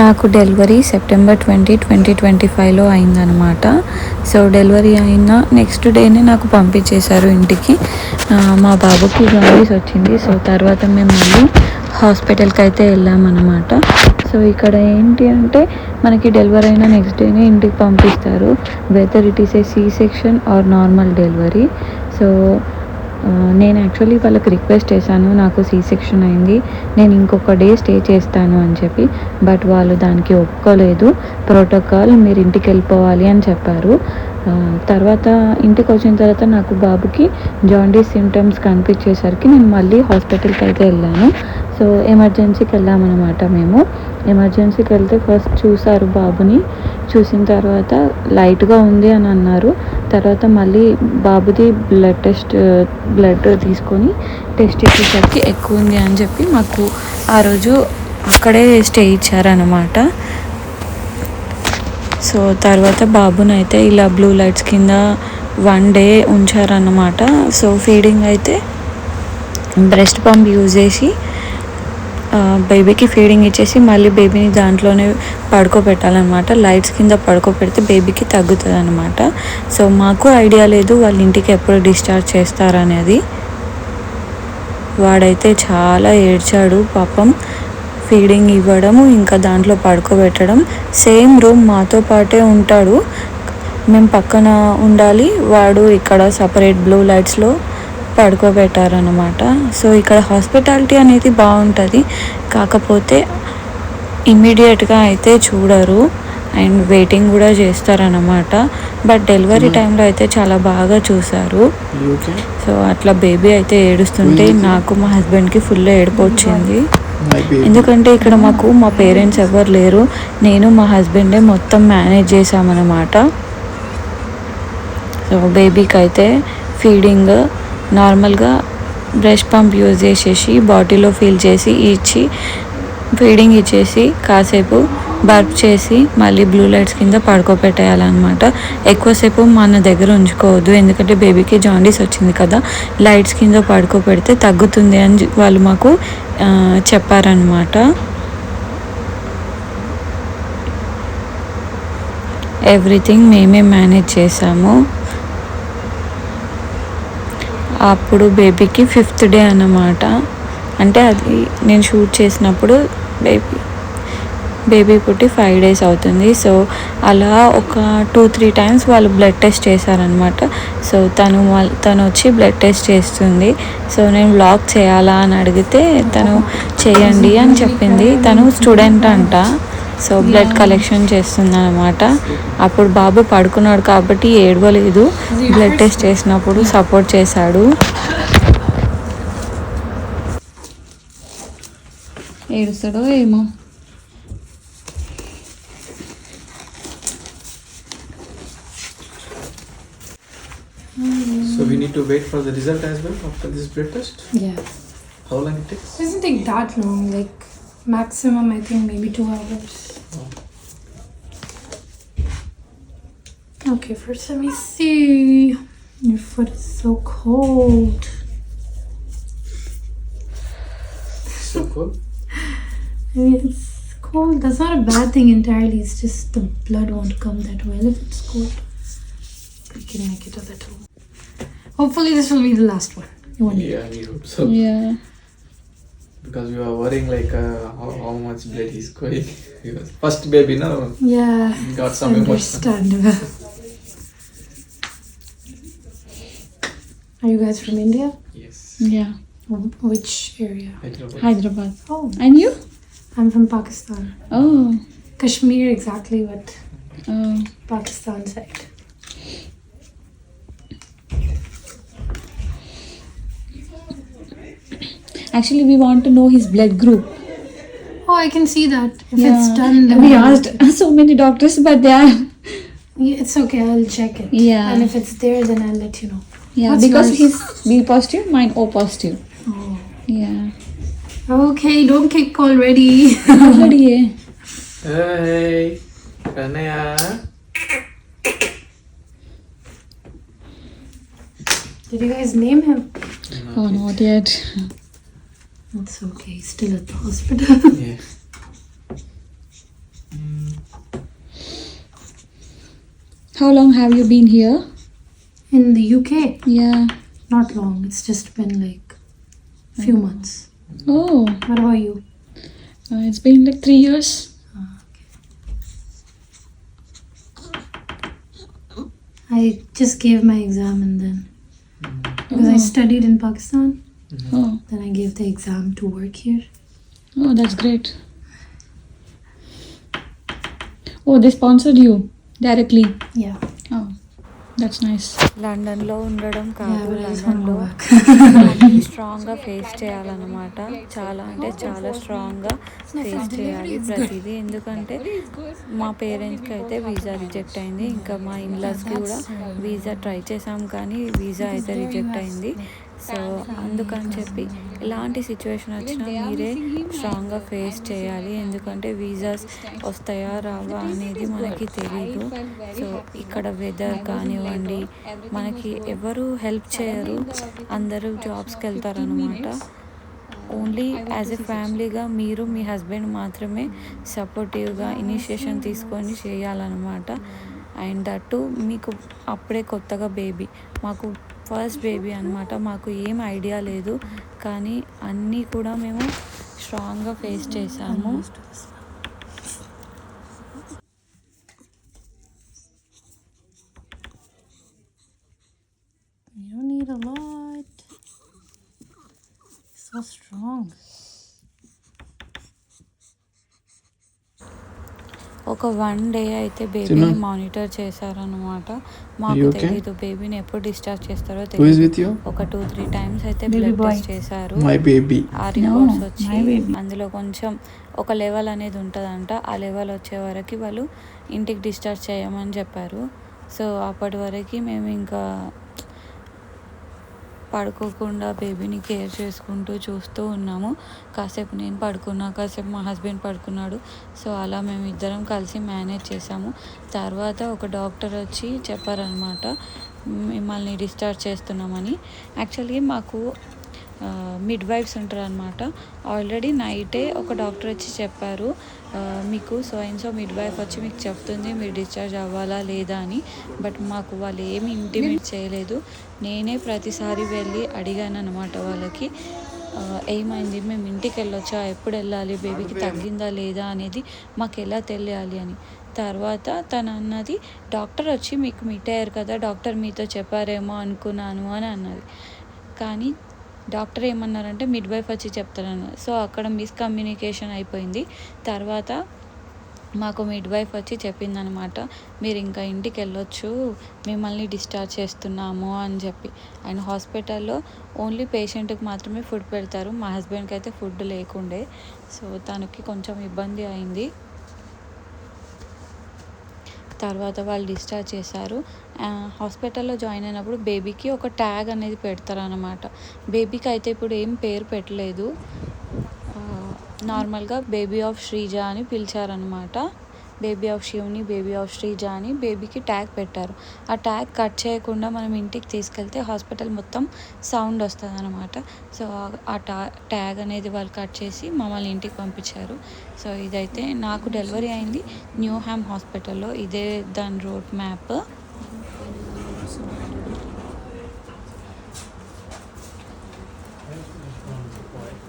నాకు delivery September twenty twenty twenty ఫైవ్లో అయిందనమాట సో డెలివరీ అయిన నెక్స్ట్ డేనే నాకు పంపించేశారు ఇంటికి. మా బాబుకి జాండీస్ వచ్చింది. సో తర్వాత మేము మళ్ళీ హాస్పిటల్కి అయితే వెళ్ళామన్నమాట. సో ఇక్కడ ఏంటి అంటే మనకి డెలివరీ అయిన నెక్స్ట్ డేనే ఇంటికి పంపిస్తారు. Whether it is a C section or normal delivery so నేను యాక్చువల్లీ వాళ్ళకి రిక్వెస్ట్ చేశాను నాకు సీ సెక్షన్ అయింది నేను ఇంకొక డే స్టే చేస్తాను అని చెప్పి బట్ వాళ్ళు దానికి ఒప్పుకోలేదు. ప్రోటోకాల్ మీరు ఇంటికి వెళ్ళిపోవాలి అని చెప్పారు. తర్వాత ఇంటికి వచ్చిన తర్వాత నాకు బాబుకి జాండీస్ సిమ్టమ్స్ కనిపించేసరికి నేను మళ్ళీ హాస్పిటల్కి అయితే వెళ్ళాను. సో ఎమర్జెన్సీకి వెళ్ళామన్నమాట మేము. ఎమర్జెన్సీకి వెళ్తే ఫస్ట్ చూసారు బాబుని. చూసిన తర్వాత లైట్గా ఉంది అని అన్నారు. తర్వాత మళ్ళీ బాబుది బ్లడ్ టెస్ట్ బ్లడ్ తీసుకొని టెస్ట్ చేసేసరికి ఎక్కువ ఉంది అని చెప్పి మాకు ఆ రోజు అక్కడే స్టే ఇచ్చారనమాట సో తర్వాత బాబుని అయితే ఇలా బ్లూ లైట్స్ కింద వన్ డే ఉంచారన్నమాట. సో ఫీడింగ్ అయితే బ్రెస్ట్ పంప్ యూజ్ చేసి బేబీకి ఫీడింగ్ ఇచ్చేసి మళ్ళీ బేబీని దాంట్లోనే పడుకోబెట్టాలన్నమాట. లైట్స్ కింద పడుకోబెడితే బేబీకి తగ్గుతుంది అనమాట సో మాకు ఐడియా లేదు వాళ్ళ ఇంటికి ఎప్పుడు డిశ్చార్జ్ చేస్తారనేది. వాడైతే చాలా ఏడ్చాడు పాపం. ఫీడింగ్ ఇవ్వడము ఇంకా దాంట్లో పడుకోబెట్టడం. సేమ్ రూమ్ మాతో పాటే ఉంటాడు. మేము పక్కన ఉండాలి. వాడు ఇక్కడ సపరేట్ బ్లూ లైట్స్లో పడుకోబెట్టారనమాట సో ఇక్కడ హాస్పిటాలిటీ అనేది బాగుంటుంది. కాకపోతే ఇమ్మీడియట్గా అయితే చూడరు. అండ్ వెయిటింగ్ కూడా చేస్తారనమాట బట్ డెలివరీ టైంలో అయితే చాలా బాగా okay? సో అట్లా బేబీ అయితే ఏడుస్తుంటే నాకు మా హస్బెండ్కి ఫుల్ ఏడుపు వచ్చింది. ఎందుకంటే ఇక్కడ మాకు మా పేరెంట్స్ ఎవరు లేరు. నేను మా హస్బెండే మొత్తం మేనేజ్ చేసామన్నమాట సో బేబీకి అయితే ఫీడింగ్ నార్మల్గా బ్రష్ పంప్ యూజ్ చేసేసి బాటిల్లో ఫిల్ చేసి ఇచ్చి ఫీడింగ్ ఇచ్చేసి కాసేపు బర్ప్ చేసి మళ్ళీ బ్లూ లైట్స్ కింద పడుకోబెట్టేయాలన్నమాట. ఎక్కువసేపు మన దగ్గర ఉంచుకోవద్దు ఎందుకంటే బేబీకి జాండీస్ వచ్చింది కదా. లైట్స్ కింద పడుకోబెడితే తగ్గుతుంది అని వాళ్ళు మాకు చెప్పారనమాట ఎవ్రీథింగ్ మేమే మేనేజ్ చేసాము. అప్పుడు బేబీకి ఫిఫ్త్ డే అన్నమాట. అంటే అది నేను షూట్ చేసినప్పుడు బేబీ బేబీ పుట్టి ఫైవ్ డేస్ అవుతుంది. సో అలా ఒక టూ త్రీ టైమ్స్ వాళ్ళు బ్లడ్ టెస్ట్ చేశారనమాట సో తను తను వచ్చి బ్లడ్ టెస్ట్ చేస్తుంది. సో నేను వ్లాగ్ చేయాలా అని అడిగితే తను చేయండి అని చెప్పింది. తను స్టూడెంట్ అంట. సో బ్లడ్ కలెక్షన్ చేస్తుంది అనమాట అప్పుడు బాబు పడుకున్నాడు కాబట్టి ఏడవలేదు బ్లడ్ టెస్ట్ చేసినప్పుడు సపోర్ట్ చేశాడు ఏడుస్తాడో ఏమో So we need to wait for the result as well after this blood test. Yeah. How long it takes? It doesn't take that long, like maximum I think maybe two hours. Okay, first let me see. Your foot is so cold. So cold? I mean, it's cold. That's not a bad thing entirely. It's just the blood won't come that well if it's cold. We can make it a little. Hopefully, this will be the last one. You want? Yeah, we hope so. Yeah because we were worrying like uh, how, how much blood he's going. first baby, no? Yeah. Got some understandable. Are you guys from India? Yes. Yeah. Which area? Hyderabad. Hyderabad. Oh. And you? I'm from Pakistan. Oh. Kashmir, exactly what? Oh. Pakistan side. Actually, we want to know his blood group. Oh, I can see that. If Yeah. it's done, then we asked so many doctors, but they are Yeah, it's okay. I'll check it. Yeah. And if it's there, then I'll let you know. yeah What's because yours? he's B positive, mine O positive. Oh. Yeah. Okay, don't kick already. Already, yeah. Hey, Kanaya. Did you guys name him? Oh, not yet. That's okay. He's still at the hospital. yeah. How long have you been here? In the UK? Yeah. Not long. It's just been like a few mm. months. Oh. What about you? Uh, it's been like three years. Ah, okay. I just gave my exam and then because oh. I studied in Pakistan. Oh, then I gave the exam to work here. oh, that's great. Oh, they sponsored you directly. Yeah. Oh, that's nice. లండన్లో ఉండడం Yeah, కాదు but I just want to లండన్లో go back. స్ట్రాంగ్గా face చేయాలన్నమాట చాలా అంటే చాలా స్ట్రాంగ్గా ఫేస్ చేయాలి ప్రతిదీ ఎందుకంటే మా పేరెంట్స్కి అయితే వీసా రిజెక్ట్ అయింది ఇంకా మా ఇన్లాస్కి కూడా వీసా ట్రై చేసాం కానీ వీసా అయితే రిజెక్ట్ అయింది సో అందుకని చెప్పి ఎలాంటి సిచ్యువేషన్ వచ్చినా మీరే స్ట్రాంగ్గా ఫేస్ చేయాలి. ఎందుకంటే వీసాస్ వస్తాయా రావా అనేది మనకి తెలియదు సో ఇక్కడ వెదర్ కానివ్వండి మనకి ఎవరు హెల్ప్ చేయరు. అందరూ జాబ్స్కి వెళ్తారనమాట ఓన్లీ యాజ్ ఎ ఫ్యామిలీగా మీరు మీ హస్బెండ్ మాత్రమే సపోర్టివ్గా ఇనిషియేషన్ తీసుకొని చేయాలన్నమాట. అండ్ దట్టు మీకు అప్పుడే కొత్తగా బేబీ మాకు ఫస్ట్ బేబీ అనమాట మాకు ఏం ఐడియా లేదు. కానీ అన్నీ కూడా మేము స్ట్రాంగ్గా ఫేస్ చేసాము You don't need a lot. So strong. ఒక వన్ డే అయితే. బేబీని మానిటర్ చేశారనమాట మాకు? తెలీదు బేబీని ఎప్పుడు డిశ్చార్జ్ చేస్తారో తెలియదు? ఒక టూ త్రీ టైమ్స్ అయితే బ్లడ్. టెస్ట్ చేశారు. ఆ రిపోర్ట్స్ వచ్చి అందులో కొంచెం ఒక లెవెల్ అనేది ఉంటుందంట ఆ లెవెల్ వచ్చే వరకు వాళ్ళు ఇంటికి డిశ్చార్జ్ చేయమని చెప్పారు సో అప్పటి వరకు మేము ఇంకా పడుకోకుండా బేబీని కేర్ చేసుకుంటూ చూస్తూ ఉన్నాము. కాసేపు నేను పడుకున్నా కాసేపు మా హస్బెండ్ పడుకున్నాడు. సో అలా మేము ఇద్దరం కలిసి మేనేజ్ చేసాము తర్వాత ఒక డాక్టర్ వచ్చి చెప్పారనమాట మిమ్మల్ని డిశ్చార్జ్ చేస్తున్నామని. యాక్చువల్లీ మాకు మిడ్ వైఫ్స్ ఉంటారు అనమాట ఆల్రెడీ నైటే ఒక డాక్టర్ వచ్చి చెప్పారు మీకు so and so midwife వచ్చి మీకు చెప్తుంది మీరు డిశ్చార్జ్ అవ్వాలా లేదా అని. బట్ మాకు వాళ్ళు ఏమి ఇంటిమేట్ చేయలేదు. నేనే ప్రతిసారి వెళ్ళి అడిగాను అనమాట వాళ్ళకి ఏమైంది? మేము ఇంటికి వెళ్ళొచ్చా? ఎప్పుడు వెళ్ళాలి? బేబీకి తగ్గిందా లేదా అనేది మాకు ఎలా తెలియాలి అని. తర్వాత తను అన్నది డాక్టర్ వచ్చి మీకు మీట్ అయ్యారు కదా డాక్టర్ మీతో చెప్పారేమో అనుకున్నాను అని అన్నది. కానీ డాక్టర్ ఏమన్నారంటే మిడ్ వైఫ్ వచ్చి చెప్తారన్నారు సో అక్కడ మిస్కమ్యూనికేషన్ అయిపోయింది. తర్వాత మాకు మిడ్ వైఫ్ వచ్చి చెప్పిందనమాట మీరు ఇంకా ఇంటికి వెళ్ళొచ్చు మిమ్మల్ని డిశ్చార్జ్ చేస్తున్నాము అని చెప్పి. అండ్ హాస్పిటల్లో ఓన్లీ పేషెంట్కి మాత్రమే ఫుడ్ పెడతారు. మా హస్బెండ్కి అయితే ఫుడ్ లేకుండే. సో తనకి కొంచెం ఇబ్బంది అయింది. తర్వాత వాళ్ళు డిశ్చార్జ్ చేశారు. హాస్పిటల్లో జాయిన్ అయినప్పుడు బేబీకి ఒక ట్యాగ్ అనేది పెడతారనమాట బేబీకి అయితే ఇప్పుడు ఏం పేరు పెట్టలేదు. నార్మల్గా బేబీ ఆఫ్ శ్రీజ అని పిలిచారనమాట బేబీ ఆఫ్ శివుని బేబీ ఆఫ్ శ్రీజ అని బేబీకి ట్యాగ్ పెట్టారు. ఆ ట్యాగ్ కట్ చేయకుండా మనం ఇంటికి తీసుకెళ్తే హాస్పిటల్ మొత్తం సౌండ్ వస్తుంది అనమాట సో ఆ- టా ట్యాగ్ అనేది వాళ్ళు కట్ చేసి మమ్మల్ని ఇంటికి పంపించారు. సో ఇదైతే నాకు డెలివరీ అయింది న్యూ హ్యామ్ హాస్పిటల్లో. ఇదే దాని రోడ్ మ్యాప్.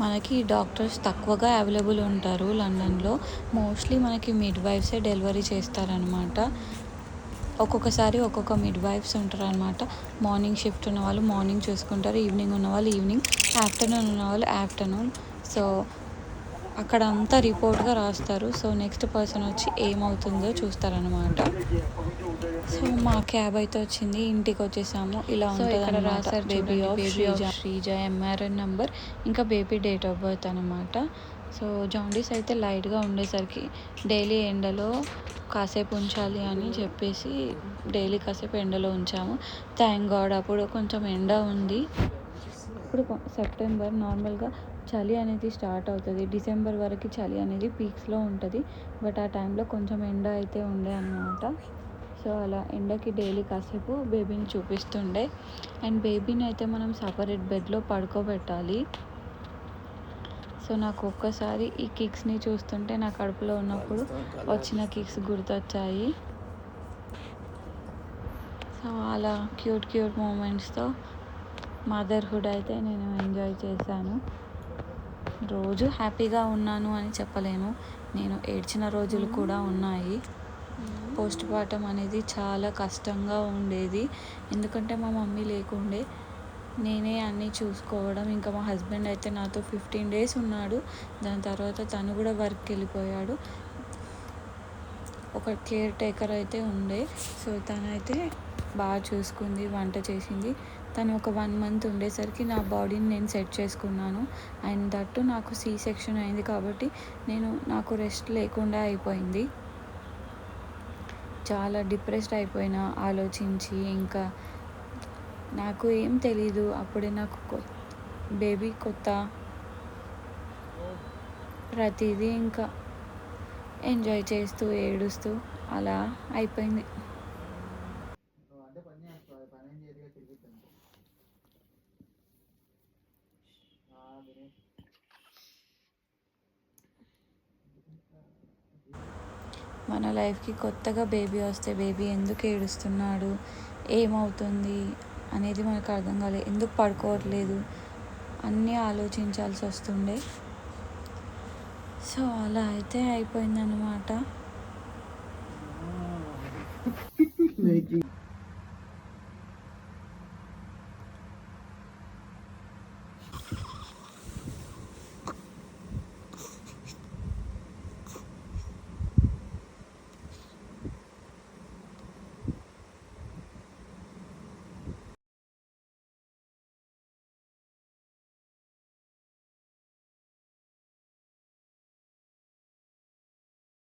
మనకి డాక్టర్స్ తక్కువగా అవైలబుల్ ఉంటారు లండన్లో. మోస్ట్లీ మనకి మిడ్ వైఫ్సే డెలివరీ చేస్తారనమాట ఒక్కొక్కసారి ఒక్కొక్క మిడ్ వైఫ్స్ ఉంటారు అనమాట మార్నింగ్ షిఫ్ట్ ఉన్న వాళ్ళు మార్నింగ్ చూసుకుంటారు ఈవినింగ్ ఉన్న వాళ్ళు ఈవినింగ్ ఆఫ్టర్నూన్ ఉన్న వాళ్ళు ఆఫ్టర్నూన్. సో అక్కడ అంతా రిపోర్ట్గా రాస్తారు. సో నెక్స్ట్ పర్సన్ వచ్చి ఏమవుతుందో చూస్తారనమాట సో మా క్యాబ్ అయితే వచ్చింది. ఇంటికి వచ్చేసాము. ఇలా ఉంటుంది రాశారు baby of Sreeja MRN number ఇంకా బేబీ డేట్ ఆఫ్ బర్త్ అనమాట సో జాండీస్ అయితే లైట్గా ఉండేసరికి డైలీ ఎండలో కాసేపు ఉంచాలి అని చెప్పేసి డైలీ కాసేపు ఎండలో ఉంచాము. థ్యాంక్ గాడ్ అప్పుడు కొంచెం ఎండ ఉంది. ఇప్పుడు సెప్టెంబర్ నార్మల్గా చలి అనేది స్టార్ట్ అవుతుంది. డిసెంబర్ వరకు చలి అనేది పీక్స్లో ఉంటుంది. బట్ ఆ టైంలో కొంచెం ఎండ అయితే ఉండే అన్నమాట. సో అలా ఎండకి డైలీ కాసేపు బేబీని చూపిస్తుండే. అండ్ బేబీని అయితే మనం సపరేట్ బెడ్లో పడుకోబెట్టాలి. సో నాకు ఒక్కసారి ఈ కిక్స్ని చూస్తుంటే నా కడుపులో ఉన్నప్పుడు వచ్చిన కిక్స్ గుర్తొచ్చాయి. సో అలా క్యూట్ క్యూట్ మూమెంట్స్తో మదర్హుడ్ అయితే నేను ఎంజాయ్ చేశాను. రోజు హ్యాపీగా ఉన్నాను అని చెప్పలేను. నేను ఏడ్చిన రోజులు కూడా ఉన్నాయి. పోస్ట్ పార్టం అనేది చాలా కష్టంగా ఉండేది. ఎందుకంటే మా మమ్మీ లేకుండే నేనే అన్నీ చూసుకోవడం ఇంకా మా హస్బెండ్ అయితే నాతో ఫిఫ్టీన్ డేస్ ఉన్నాడు. దాని తర్వాత తను కూడా వర్క్కి వెళ్ళిపోయాడు. ఒక కేర్ టేకర్ అయితే ఉండే. సో తనైతే బాగా చూసుకుంది వంట చేసింది. తను ఒక వన్ మంత్ ఉండేసరికి నా బాడీని నేను సెట్ చేసుకున్నాను. అండ్ దట్టు నాకు సీ సెక్షన్ అయింది కాబట్టి నేను నాకు రెస్ట్ లేకుండా అయిపోయింది. చాలా డిప్రెస్డ్ అయిపోయినా ఆలోచించి ఇంకా నాకు ఏం తెలీదు. అప్పుడే నాకు బేబీ కొత్త ప్రతిదీ ఇంకా ఎంజాయ్ చేస్తూ ఏడుస్తూ అలా అయిపోయింది. మన లైఫ్కి కొత్తగా బేబీ వస్తే బేబీ ఎందుకు ఏడుస్తున్నాడు? ఏమవుతుంది? అనేది మనకు అర్థం కాలేదు ఎందుకు పడుకోవట్లేదు? అన్నీ ఆలోచించాల్సి వస్తుండే. సో అలా అయితే అయిపోయిందన్నమాట.